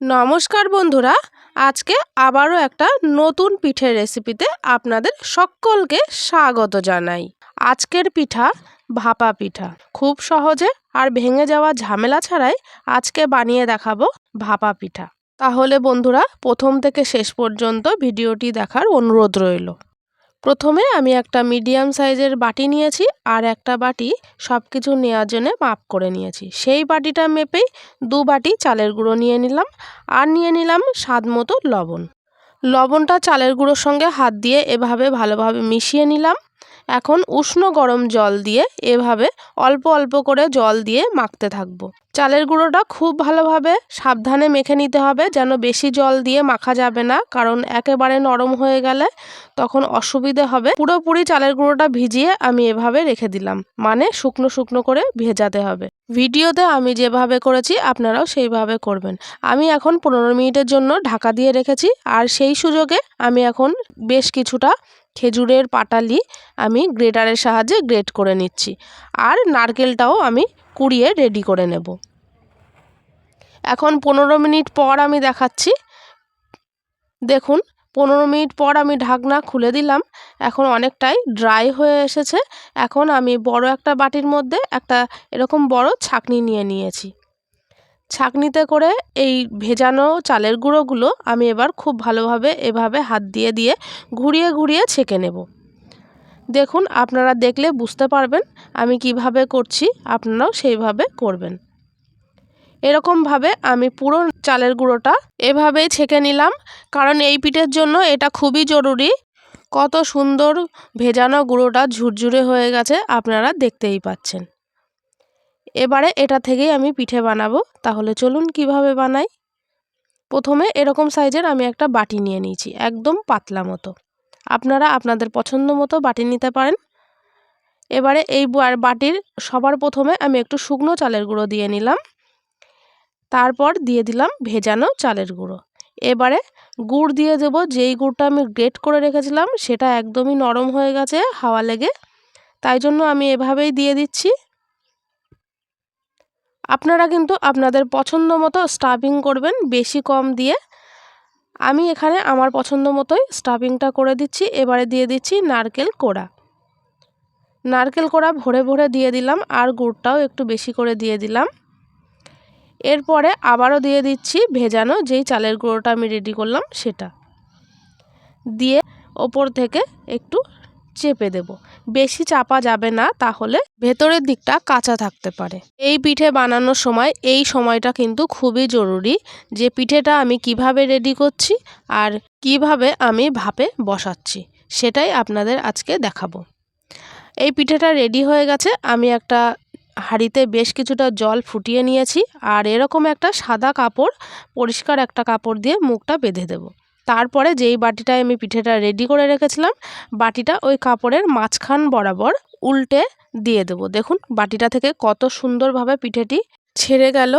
নমস্কার বন্ধুরা, আজকে আবারও একটা নতুন পিঠের রেসিপিতে আপনাদের সকলকে স্বাগত জানাই। আজকের পিঠা ভাপা পিঠা। খুব সহজে আর ভেঙে যাওয়া ঝামেলা ছাড়াই আজকে বানিয়ে দেখাবো ভাপা পিঠা। তাহলে বন্ধুরা, প্রথম থেকে শেষ পর্যন্ত ভিডিওটি দেখার অনুরোধ রইল। প্রথমে আমি একটা মিডিয়াম সাইজের বাটি নিয়েছি আর একটা বাটি সব কিছু নেওয়ার জন্য মাপ করে নিয়েছি। সেই বাটিটা মেপেই দু বাটি চালের গুঁড়ো নিয়ে নিলাম আর নিয়ে নিলাম স্বাদ মতো লবণ। লবণটা চালের গুঁড়োর সঙ্গে হাত দিয়ে এভাবে ভালোভাবে মিশিয়ে নিলাম। এখন উষ্ণ গরম জল দিয়ে এভাবে অল্প অল্প করে জল দিয়ে মাখতে থাকব। চালের গুঁড়োটা খুব ভালোভাবে সাবধানে মেখে নিতে হবে, যেন বেশি জল দিয়ে মাখা যাবে না, কারণ একেবারে নরম হয়ে গেলে তখন অসুবিধে হবে। পুরোপুরি চালের গুঁড়োটা ভিজিয়ে আমি এভাবে রেখে দিলাম মানে শুকনো শুকনো করে ভেজাতে হবে। ভিডিওতে আমি যেভাবে করেছি, আপনারাও সেইভাবে করবেন। আমি এখন পনেরো মিনিটের জন্য ঢাকা দিয়ে রেখেছি, আর সেই সুযোগে আমি এখন বেশ কিছুটা খেজুরের পাটালি আমি গ্রেটারের সাহায্যে গ্রেট করে নিচ্ছি। আর নারকেলটাও আমি কুড়িয়ে রেডি করে নেব। এখন পনেরো মিনিট পর আমি দেখাচ্ছি। দেখুন, পনেরো মিনিট পর আমি ঢাকনা খুলে দিলাম। এখন অনেকটাই ড্রাই হয়ে এসেছে। এখন আমি বড় একটা বাটির মধ্যে একটা এরকম বড় ছাকনি নিয়ে নিয়েছি। ছাকনিতে করে এই ভেজানো চালের গুঁড়োগুলো আমি এবার খুব ভালোভাবে এভাবে হাত দিয়ে দিয়ে ঘুরিয়ে ঘুরিয়ে ছেঁকে নেব। দেখুন, আপনারা দেখলে বুঝতে পারবেন আমি কীভাবে করছি, আপনারাও সেইভাবে করবেন। এরকমভাবে আমি পুরো চালের গুঁড়োটা এভাবেই ছেঁকে নিলাম, কারণ এই পিঠের জন্য এটা খুবই জরুরি। কত সুন্দর ভেজানো গুঁড়োটা ঝুরঝুরে হয়ে গেছে, আপনারা দেখতেই পাচ্ছেন। এবারে এটা থেকেই আমি পিঠে বানাবো। তাহলে চলুন কীভাবে বানাই? প্রথমে এরকম সাইজের আমি একটা বাটি নিয়ে নিয়েছি, একদম পাতলা মতো। আপনারা আপনাদের পছন্দ মতো বাটি নিতে পারেন। এবারে এই বাটির সবার প্রথমে আমি একটু শুকনো চালের গুঁড়ো দিয়ে নিলাম। তারপর দিয়ে দিলাম ভেজানো চালের গুঁড়ো। এবারে গুড় দিয়ে দেবো, যেই গুড়টা আমি গ্রেট করে রেখেছিলাম, সেটা একদমই নরম হয়ে গেছে হাওয়া লেগে। তাই জন্য আমি এভাবেই দিয়ে দিচ্ছি। আপনারা কিন্তু আপনাদের পছন্দ মতো স্টাফিং করবেন বেশি কম দিয়ে। আমি এখানে আমার পছন্দ মতোই স্টাফিংটা করে দিচ্ছি, এবারে দিয়ে দিচ্ছি নারকেল কোড়া। নারকেল কোড়া ভরে ভরে দিয়ে দিলাম আর গুড়টাও একটু বেশি করে দিয়ে দিলাম। এরপরে আবারও দিয়ে দিচ্ছি ভেজানো যেই চালের গুঁড়োটা আমি রেডি করলাম সেটা। দিয়ে ওপর থেকে একটু চেপে দেব। বেশি চাপা যাবে না, তাহলে ভেতরের দিকটা কাঁচা থাকতে পারে। এই পিঠে বানানোর সময় এই সময়টা কিন্তু খুবই জরুরি যে পিঠেটা আমি কীভাবে রেডি করছি আর কীভাবে আমি ভাপে বসাচ্ছি, সেটাই আপনাদের আজকে দেখাবো। এই পিঠেটা রেডি হয়ে গেছে, আমি একটা হাঁড়িতে বেশ কিছুটা জল ফুটিয়ে নিয়েছি আর এরকম একটা সাদা কাপড়, পরিষ্কার একটা কাপড় দিয়ে মুখটা বেঁধে দেবো। তারপরে যেই বাটিটায় আমি পিঠেটা রেডি করে রেখেছিলাম, বাটিটা ওই কাপড়ের মাঝখান বরাবর উল্টে দিয়ে দেবো। দেখুন, বাটিটা থেকে কত সুন্দরভাবে পিঠেটি ছেড়ে গেল।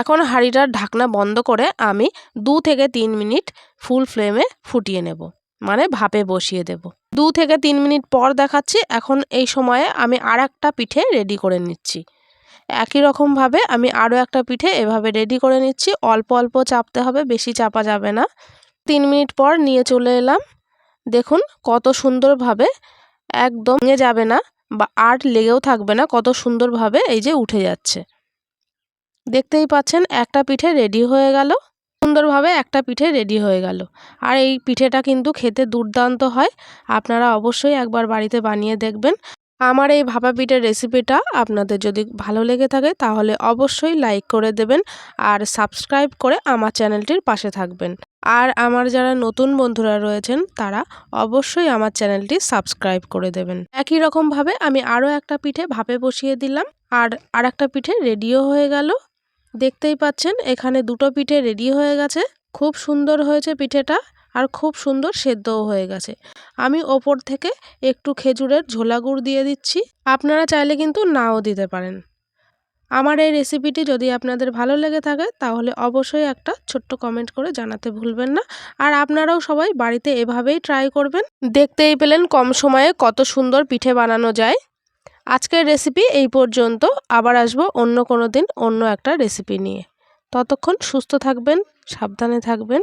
এখন হাঁড়িটার ঢাকনা বন্ধ করে আমি দু থেকে তিন মিনিট ফুল ফ্লেমে ফুটিয়ে নেব মানে ভাপে বসিয়ে দেব। দু থেকে তিন মিনিট পর দেখাচ্ছি, এখন এই সময়ে আমি আর একটা পিঠে রেডি করে নিচ্ছি। একই রকমভাবে আমি আরও একটা পিঠে এভাবে রেডি করে নিচ্ছি, অল্প অল্প চাপতে হবে, বেশি চাপা যাবে না। তিন মিনিট পর নিয়ে চলে এলাম। দেখুন কত সুন্দরভাবে একদম ভেঙে যাবে না বা আর্ট লেগেও থাকবে না, কত সুন্দরভাবে এই যে উঠে যাচ্ছে। দেখতেই পাচ্ছেন একটা পিঠে রেডি হয়ে গেল। সুন্দরভাবে একটা পিঠে রেডি হয়ে গেল। আর এই পিঠেটা কিন্তু খেতে দুর্দান্ত হয়। আপনারা অবশ্যই একবার বাড়িতে বানিয়ে দেখবেন। আমার এই ভাপা পিঠের রেসিপিটা আপনাদের যদি ভালো লেগে থাকে, তাহলে অবশ্যই লাইক করে দেবেন আর সাবস্ক্রাইব করে আমার চ্যানেলটির পাশে থাকবেন। আর আমার যারা নতুন বন্ধুরা রয়েছেন, তারা অবশ্যই আমার চ্যানেলটি সাবস্ক্রাইব করে দেবেন। একই রকমভাবে আমি আরও একটা পিঠে ভাপে বসিয়ে দিলাম আর আর একটা পিঠে রেডিও হয়ে গেল। দেখতেই পাচ্ছেন, এখানে দুটো পিঠে রেডি হয়ে গেছে। খুব সুন্দর হয়েছে পিঠেটা। আর খুব সুন্দর সেদ্ধও হয়ে গেছে। আমি ওপর থেকে একটু খেজুরের ঝোলা গুড় দিয়ে দিচ্ছি। আপনারা চাইলে কিন্তু নাও দিতে পারেন। আমার এই রেসিপিটি যদি আপনাদের ভালো লেগে থাকে, তাহলে অবশ্যই একটা ছোট্ট কমেন্ট করে জানাতে ভুলবেন না। আর আপনারাও সবাই বাড়িতে এভাবেই ট্রাই করবেন। দেখতেই পেলেন কম সময়ে কত সুন্দর পিঠে বানানো যায়। আজকের রেসিপি এই পর্যন্ত। আবার আসব অন্য কোনো দিন অন্য একটা রেসিপি নিয়ে। ততক্ষণ সুস্থ থাকবেন, সাবধানে থাকবেন।